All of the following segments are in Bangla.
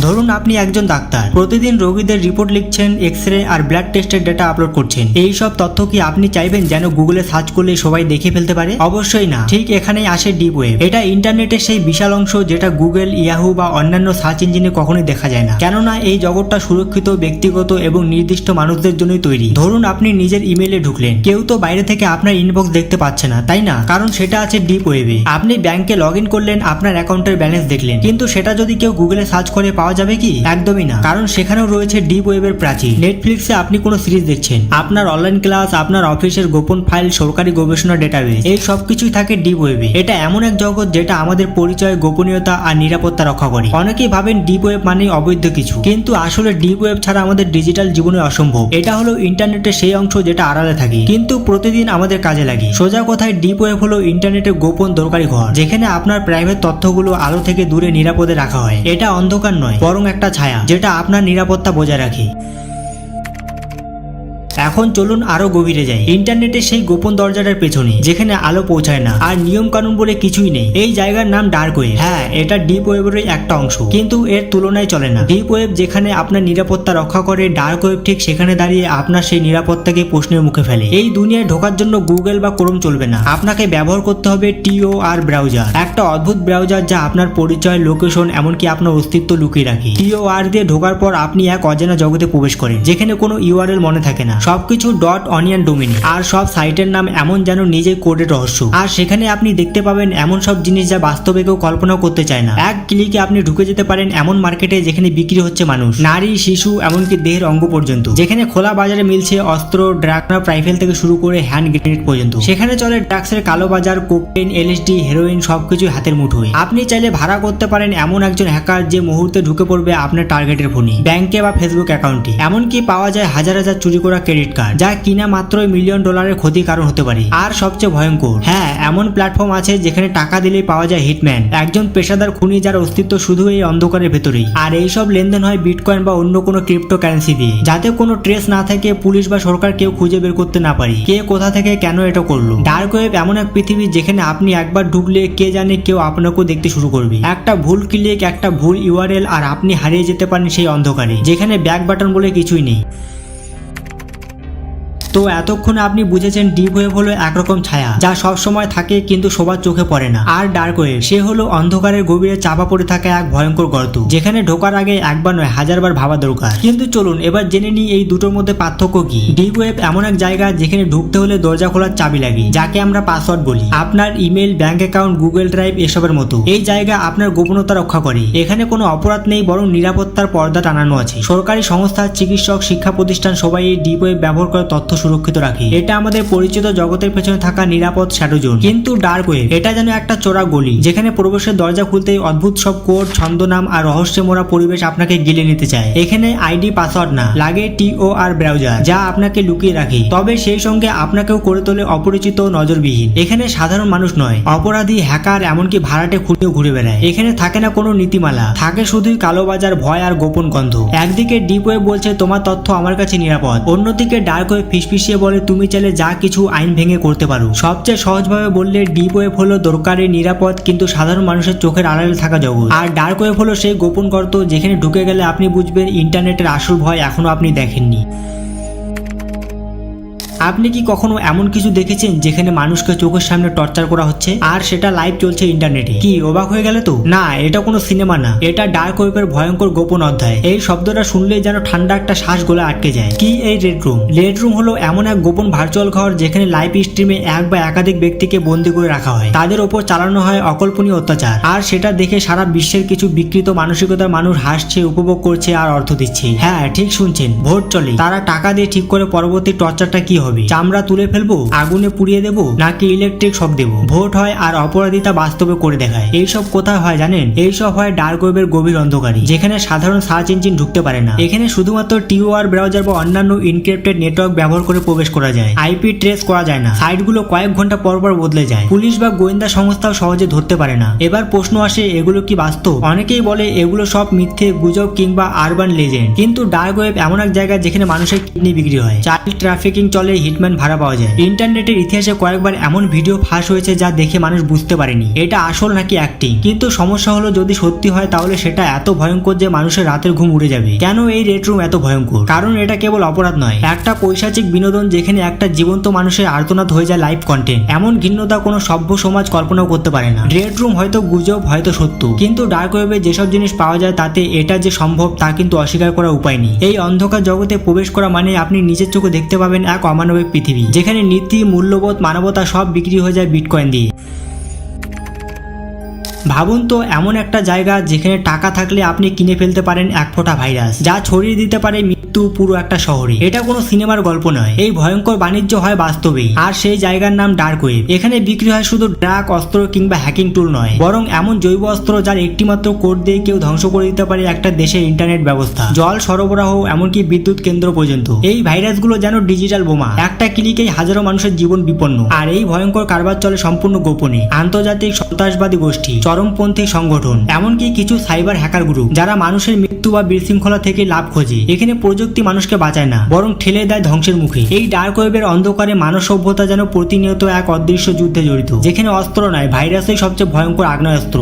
ধরুন আপনি একজন ডাক্তার। প্রতিদিন রোগীদের রিপোর্ট লিখছেন এক্স রে আর ব্লাড টেস্টের ডেটা আপলোড করছেন। এই সব তথ্য কি আপনি চাইবেন যেন গুগলে সার্চ করলে সবাই দেখে ফেলতে পারে? অবশ্যই না। ঠিক এখানেই আসে ডিপ ওয়েব এটা ইন্টারনেটের সেই বিশাল অংশ যেটা গুগল ইয়াহু বা অন্যান্য সার্চ ইঞ্জিনে কখনোই দেখা যায় না। কেননা এই জগৎটা সুরক্ষিত, ব্যক্তিগত এবং নির্দিষ্ট মানুষদের জন্যই তৈরি। ধরুন আপনি নিজের ইমেলে ঢুকলেন। কেউ তো বাইরে থেকে আপনার ইনবক্স দেখতে পাচ্ছে না, তাই না? কারণ সেটা আছে ডিপ ওয়েবে আপনি ব্যাংকে লগ করলেন, আপনার অ্যাকাউন্টের ব্যালেন্স দেখলেন। কিন্তু সেটা যদি কেউ গুগলে সার্চ করে, পাওয়া যাবে কি? একদমই না। কারণ সেখানেও রয়েছে ডিপ ওয়েবের প্রাচীর নেটফ্লিক্সে আপনি কোনো সিরিজ দেখছেন। আপনার অনলাইন ক্লাস আপনার অফিসের গোপন ফাইল সরকারি গবেষণা ডেটাবেস এই সবকিছুই থাকে ডিপ ওয়েবে এটা এমন এক জগৎ যেটা আমাদের পরিচয়, গোপনীয়তা আর নিরাপত্তা রক্ষা করে। অনেকেই ভাবেন ডিপ ওয়েব মানে অবৈধ কিছু। কিন্তু আসলে ডিপ ওয়েব ছাড়া আমাদের ডিজিটাল জীবনে অসম্ভব। এটা হলো ইন্টারনেটের সেই অংশ যেটা আড়ালে থাকে। কিন্তু প্রতিদিন আমাদের কাজে লাগে। সোজা কথায় ডিপ ওয়েব হলো ইন্টারনেটের গোপন দরকারি ঘর, যেখানে আপনার প্রাইভেট তথ্যগুলো আলো থেকে দূরে নিরাপদে রাখা হয়। এটা অন্ধকার নয়। বরং একটা ছায়া যেটা আপনার নিরাপত্তা বজায় রাখে। এখন চলুন আরও গভীরে যাই। ইন্টারনেটের সেই গোপন দরজাটার পেছনে, যেখানে আলো পৌঁছায় না। আর নিয়ম কানুন বলে কিছুই নেই। এই জায়গার নাম ডার্ক ওয়েব। হ্যাঁ এটা ডিপ ওয়েবের একটা অংশ। কিন্তু এর তুলনায় চলে না। ডিপ ওয়েব যেখানে আপনার নিরাপত্তা রক্ষা করে, ডার্ক ওয়েব ঠিক সেখানে দাঁড়িয়ে আপনার সেই নিরাপত্তাকে প্রশ্নের মুখে ফেলে। এই দুনিয়ায় ঢোকার জন্য গুগল বা ক্রোম চলবে না। আপনাকে ব্যবহার করতে হবে টিও আর ব্রাউজার। একটা অদ্ভুত ব্রাউজার যা আপনার পরিচয়, লোকেশন, এমনকি আপনার অস্তিত্ব লুকিয়ে রাখে। টিও আর দিয়ে ঢোকার পর আপনি এক অজানা জগতে প্রবেশ করেন, যেখানে কোনো ইউআরএল মনে থাকে না। সবকিছু ডট অনিয়ন ডোমিনি আর সব সাইটের নাম এমন যেন নিজেই কোডের রহস্য। আর সেখানে আপনি দেখতে পাবেন এমন সব জিনিস যা বাস্তবে কেউ কল্পনা করতে চায় না। এক ক্লিকে আপনি ঢুকে যেতে পারেন এমন মার্কেটে যেখানে বিক্রি হচ্ছে মানুষ। নারী, শিশু, এমনকি দেহের অঙ্গ পর্যন্ত। যেখানে খোলা বাজারে মিলছে অস্ত্র ড্রাগনা রাইফেল থেকে শুরু করে হ্যান্ড গ্রেনেড পর্যন্ত। সেখানে চলে ড্রাগসের কালো বাজার কোকেন এলএসডি, হেরোইন সবকিছু হাতের মুঠোয়। আপনি চাইলে ভাড়া করতে পারেন এমন একজন হ্যাকার যে মুহূর্তে ঢুকে পড়বে আপনার টার্গেটের ফোনে। ব্যাংকে বা ফেসবুক অ্যাকাউন্টে। এমনকি পাওয়া যায় হাজার হাজার চুরি করা ক্রেডিট কার্ড। যা কিনা মাত্রই মিলিয়ন ডলারের ক্ষতির কারণ হতে পারে। আর সবচেয়ে ভয়ঙ্কর হ্যাঁ এমন প্ল্যাটফর্ম আছে যেখানে টাকা দিলেই পাওয়া যায় হিটম্যান একজন পেশাদার খুনি যার অস্তিত্ব শুধু এই অন্ধকারের ভেতরেই। আর এই সব লেনদেন হয় বিটকয়েন বা অন্য কোনো ক্রিপ্টো কারেন্সি দিয়ে। যাতে কোনো ট্রেস না থাকে, পুলিশ বা সরকার কেউ খুঁজে বের করতে না পারে। কে কোথা থেকে কেন এটা করল? ডার্ক ওয়েব এমন এক পৃথিবী যেখানে আপনি একবার ঢুকলে কে জানে কেউ আপনাকেও দেখতে শুরু করবে। একটা ভুল ক্লিক একটা ভুল ইউআরএল আর আপনি হারিয়ে যেতে পারেন সেই অন্ধকারে, যেখানে ব্যাক বাটন বলে কিছুই নেই। তো এতক্ষণে আপনি বুঝেছেন ডিপ ওয়েভ হলো একরকম ছায়া, যা সব সময় থাকে কিন্তু সবার চোখে পড়ে না। আর ডার্ক ওয়েভ, সে হলো অন্ধকারের গভীরে চাপা পড়ে থাকা এক ভয়ঙ্কর গর্ত, যেখানে ঢোকার আগে একবার নয়, হাজারবার ভাবা দরকার। কিন্তু চলুন, এবার জেনে নিই এই দুটোর মধ্যে পার্থক্য কি। ডিপ ওয়েব এমন এক জায়গা যেখানে ঢুকতে হলে দরজা খোলার চাবি লাগে, যাকে আমরা পাসওয়ার্ড বলি। আপনার email, bank account, Google drive এসবের মতো। এই জায়গা আপনার গোপনতা রক্ষা করে। এখানে কোনো অপরাধ নেই, বরং নিরাপত্তার পর্দা টানানো আছে। সরকারি সংস্থা, চিকিৎসক, শিক্ষা প্রতিষ্ঠান সবাই এই ডিপ ওয়েব ব্যবহার করে তথ্য সুরক্ষিত রাখি। এটা আমাদের পরিচিত জগতের পেছনে থাকা নিরাপদ শ্যাডো জোন কিন্তু ডার্ক ওয়েব এটা যেন একটা চোরা গলি, যেখানে প্রবেশের দরজা খুলতেই অদ্ভুত সব কোড ছন্দনাম আর রহস্যে মোড়া পরিবেশ আপনাকে গিলে নিতে চায়। এখানে আইডি পাসওয়ার্ড না, লাগে টিও আর ব্রাউজার যা আপনাকে লুকিয়ে রাখে। তবে সেই সঙ্গে আপনাকেও করে তোলে অপরিচিত নজরবিহীন। এখানে সাধারণ মানুষ নয়, অপরাধী হ্যাকার এমনকি ভাড়াটে খুঁড়েও ঘুরে বেড়ায়। এখানে থাকে না কোনো নীতিমালা, থাকে শুধুই কালোবাজার ভয় আর গোপন গন্ধ। একদিকে ডিপ ওয়েব বলছে, তোমার তথ্য আমার কাছে নিরাপদ। অন্যদিকে ডার্ক ওয়েব ফিসফিসিয়ে বলে, তুমি চাইলে যা কিছু আইন ভেঙে করতে পারো। সবচেয়ে সহজভাবে বললে, ডিপ ওয়েব হলো দরকারি, নিরাপদ, কিন্তু সাধারণ মানুষের চোখের আড়ালে থাকা জগৎ। আর ডার্ক ওয়েব হলো সেই গোপন গর্ত যেখানে ঢুকে গেলে আপনি বুঝবেন, ইন্টারনেটের আসল ভয় এখনও আপনি দেখেননি। আপনি কি কখনো এমন কিছু দেখেছেন যেখানে মানুষকে চোখের সামনে টর্চার করা হচ্ছে? আর সেটা লাইভ চলছে ইন্টারনেটে। কি, অবাক হয়ে গেলে তো? না, এটা কোনো সিনেমা না। এটা ডার্ক ওয়েবের ভয়ঙ্কর গোপন অধ্যায়। এই শব্দটা শুনলেই যেন ঠান্ডা একটা শ্বাস গোলা আটকে যায়। কি এই রেড রুম রেড রুম হলো এমন এক গোপন ভার্চুয়াল ঘর যেখানে লাইভ স্ট্রিমে এক বা একাধিক ব্যক্তিকে বন্দি করে রাখা হয়। তাদের ওপর চালানো হয় অকল্পনীয় অত্যাচার। আর সেটা দেখে সারা বিশ্বের কিছু বিকৃত মানসিকতার মানুষ হাসছে, উপভোগ করছে আর অর্থ দিচ্ছে। হ্যাঁ ঠিক শুনছেন। ভোট চলে। তারা টাকা দিয়ে ঠিক করে পরবর্তী টর্চারটা কি হবে? চামড়া তুলে ফেলব, আগুনে পুড়িয়ে দেবো, নাকি ইলেকট্রিক শক দেবো? ভোট হয় আর অপরাধিতা বাস্তবে করে দেখায়। এইসব কোথায় হয় জানেন? এইসব হয় ডার্ক ওয়েবের গভীর অন্ধকারে, যেখানে সাধারণ সার্চ ইঞ্জিন ঢুকতে পারে না। এখানে শুধুমাত্র টিওআর ব্রাউজার বা অন্যান্য ইনক্রিপ্টেড নেটওয়ার্ক ব্যবহার করে প্রবেশ করা যায়। আইপি ট্রেস করা যায় না। সাইটগুলো কয়েক ঘণ্টা পর পর বদলে যায়। পুলিশ বা গোয়েন্দা সংস্থাও সহজে ধরতে পারে না। এবার প্রশ্ন আসে, এগুলো কি বাস্তব? অনেকেই বলে, এগুলো সব মিথ্যে, গুজব কিংবা আরবান লেজেন্ড কিন্তু ডার্ক ওয়েব এমন এক জায়গা যেখানে মানুষের কিডনি বিক্রি হয়। চাইল্ড ট্রাফিকিং চলে হিটম্যান ভাড়া পাওয়া যায়। ইন্টারনেটের ইতিহাসে কয়েকবার এমন ভিডিও ফাঁস হয়েছে যা দেখে মানুষ বুঝতে পারেনি। এটা আসল নাকি অ্যাক্টিং কিন্তু সমস্যা হলো যদি সত্যি হয় তাহলে সেটা এত ভয়ঙ্কর যে মানুষের রাতের ঘুম উড়ে যাবে। কেন এই রেড রুম এত ভয়ঙ্কর? কারণ এটা কেবল অপরাধ নয়। একটা পৈশাচিক বিনোদন যেখানে একটা জীবন্ত মানুষের আর্তনাদ হয়ে যায় লাইভ কন্টেন্ট এমন ঘৃণ্যতা কোনো সভ্য সমাজ কল্পনাও করতে পারে না। রেড রুম হয়তো গুজব, হয়তো সত্য। কিন্তু ডার্ক ওয়েবে যেসব জিনিস পাওয়া যায় তাতে এটা যে সম্ভব তা কিন্তু অস্বীকার করার উপায় নেই। এই অন্ধকার জগতে প্রবেশ করা মানে আপনি নিজের চোখে দেখতে পাবেন এক অমানবিক পৃথিবী, যেখানে নীতি, মূল্যবোধ, মানবতা সব বিক্রি হয়ে যায় বিটকয়েন দিয়ে। ভাবুন তো, এমন একটা জায়গা যেখানে টাকা থাকলে আপনি কিনে ফেলতে পারেন এক ফোঁটা ভাইরাস, যা ছড়িয়ে দিতে পারে মৃত্যু পুরো একটা শহরে এটা কোনো সিনেমার গল্প নয়। এই ভয়ঙ্কর বাণিজ্য হয় বাস্তবেই। আর সেই জায়গার নাম ডার্ক ওয়েব এখানে বিক্রি হয় শুধু ড্রাগ, অস্ত্র কিংবা হ্যাকিং টুল নয়। বরং এমন জৈব অস্ত্র যার একটিমাত্র কোড দিয়ে কেউ ধ্বংস করে দিতে পারে একটা দেশের ইন্টারনেট ব্যবস্থা। জল সরবরাহ এমনকি বিদ্যুৎ কেন্দ্র পর্যন্ত। এই ভাইরাসগুলো যেন ডিজিটাল বোমা। একটা ক্লিকেই হাজারো মানুষের জীবন বিপন্ন। আর এই ভয়ঙ্কর কারবার চলে সম্পূর্ণ গোপনে। আন্তর্জাতিক সন্ত্রাসবাদী গোষ্ঠী, চরমপন্থী সংগঠন, এমনকি কিছু সাইবার হ্যাকার গ্রুপ, যারা মানুষের মৃত্যু বা বিশৃঙ্খলা থেকে লাভ খোঁজে। এখানে প্রযুক্তি মানুষকে বাঁচায় না, বরং ঠেলে দেয় ধ্বংসের মুখে। এই ডার্ক ওয়েবের অন্ধকারে মানব সভ্যতা যেন প্রতিনিয়ত এক অদৃশ্য যুদ্ধে জড়িত, যেখানে অস্ত্র নয় ভাইরাসই সবচেয়ে ভয়ঙ্কর আগ্নেয়াস্ত্র।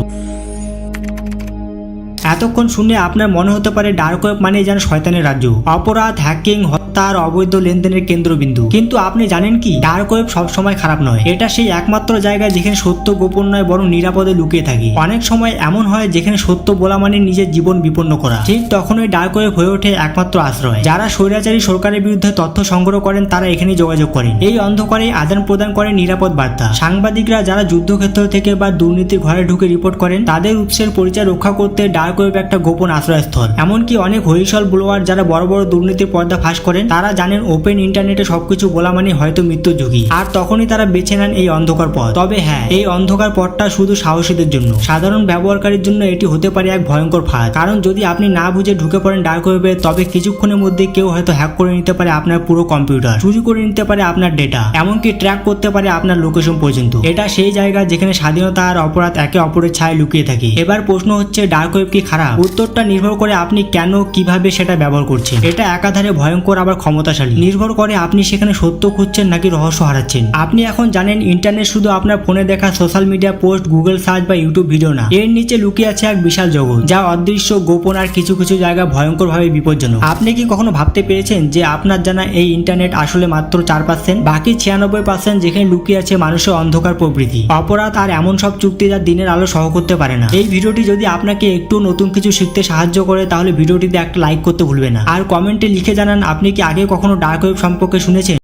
এতক্ষণ শুনে আপনার মনে হতে পারে ডার্ক ওয়েব মানে যেন শয়তানের রাজ্য। অপরাধ, হ্যাকিং আর অবৈধ লেনদেনের কেন্দ্রবিন্দু। কিন্তু আপনি জানেন কি? ডার্ক ওয়েব সবসময় খারাপ নয়। এটা সেই একমাত্র জায়গা যেখানে সত্য গোপন নয়, বরং নিরাপদে লুকিয়ে থাকে। অনেক সময় এমন হয় যেখানে সত্য বলা মানে নিজের জীবন বিপন্ন করা। ঠিক তখনই ডার্ক ওয়েব হয়ে ওঠে একমাত্র আশ্রয়। যারা স্বৈরাচারী সরকারের বিরুদ্ধে তথ্য সংগ্রহ করেন, তারা এখানে যোগাযোগ করেন। এই অন্ধকারে আদান প্রদান করেন নিরাপদ বার্তা। সাংবাদিকরা যারা যুদ্ধক্ষেত্র থেকে বা দুর্নীতির ঘরে ঢুকে রিপোর্ট করেন, তাদের উৎসের পরিচয় রক্ষা করতে ডার্ক ওয়েব একটা গোপন আশ্রয়স্থল। এমনকি অনেক হরিশল ব্লোয়ার যারা বড় বড় দুর্নীতির পর্দা ফাঁস করেন তারা জানেন ওপেন ইন্টারনেটে সবকিছু বলা মানে হয়তো মৃত্যুর ঝুঁকি। আর তখনই তারা বেছে নেন এই অন্ধকার পথ। তবে হ্যাঁ এই অন্ধকার পথটা শুধু সাহসীদের জন্য। সাধারণ ব্যবহারকারীর জন্য এটি হতে পারে এক ভয়ঙ্কর ফাঁদ। কারণ যদি আপনি না বুঝে ঢুকে পড়েন ডার্ক ওয়েবে, তবে কিছুক্ষণের মধ্যে কেউ হয়তো হ্যাক করে নিতে পারে আপনার পুরো কম্পিউটার। চুরি করে নিতে পারে আপনার ডেটা। এমনকি ট্র্যাক করতে পারে আপনার লোকেশন পর্যন্ত। এটা সেই জায়গা যেখানে স্বাধীনতা আর অপরাধ একে অপরের ছায় লুকিয়ে থাকে। এবার প্রশ্ন হচ্ছে, ডার্ক ওয়েব কি খারাপ? উত্তরটা নির্ভর করে আপনি কেন, কীভাবে সেটা ব্যবহার করছেন। এটা একাধারে ভয়ঙ্কর, আবার ক্ষমতাশালী। নির্ভর করে আপনি সেখানে সত্য খুঁজছেন নাকি রহস্য হারাচ্ছেন। আপনি এখন জানেন ইন্টারনেট শুধু আপনার ফোনে দেখা, social media post, Google search বা ইউটিউব ভিডিও না। এর নিচে লুকিয়ে আছে এক বিশাল জগৎ, যা অদৃশ্য, গোপন আর কিছু কিছু জায়গা ভয়ঙ্করভাবে বিপজ্জনক। আপনি কি কখনো ভাবতে পেরেছেন যে আপনার জানা এই ইন্টারনেট আসলে মাত্র চার পার্সেন্ট? বাকি ছিয়ানব্বই পার্সেন্ট যেখানে লুকিয়ে আছে মানুষের অন্ধকার প্রবৃত্তি অপরাধ আর এমন সব চুক্তি যা দিনের আলো সহ করতে পারে না। এই ভিডিওটি যদি আপনাকে একটু নতুন কিছু শিখতে সাহায্য করে, তাহলে ভিডিওটিতে একটা লাইক করতে ভুলবে না। আর কমেন্টে লিখে জানান, আপনি কি আগে কখনো ডার্ক ওয়েব সম্পর্কে শুনেছেন?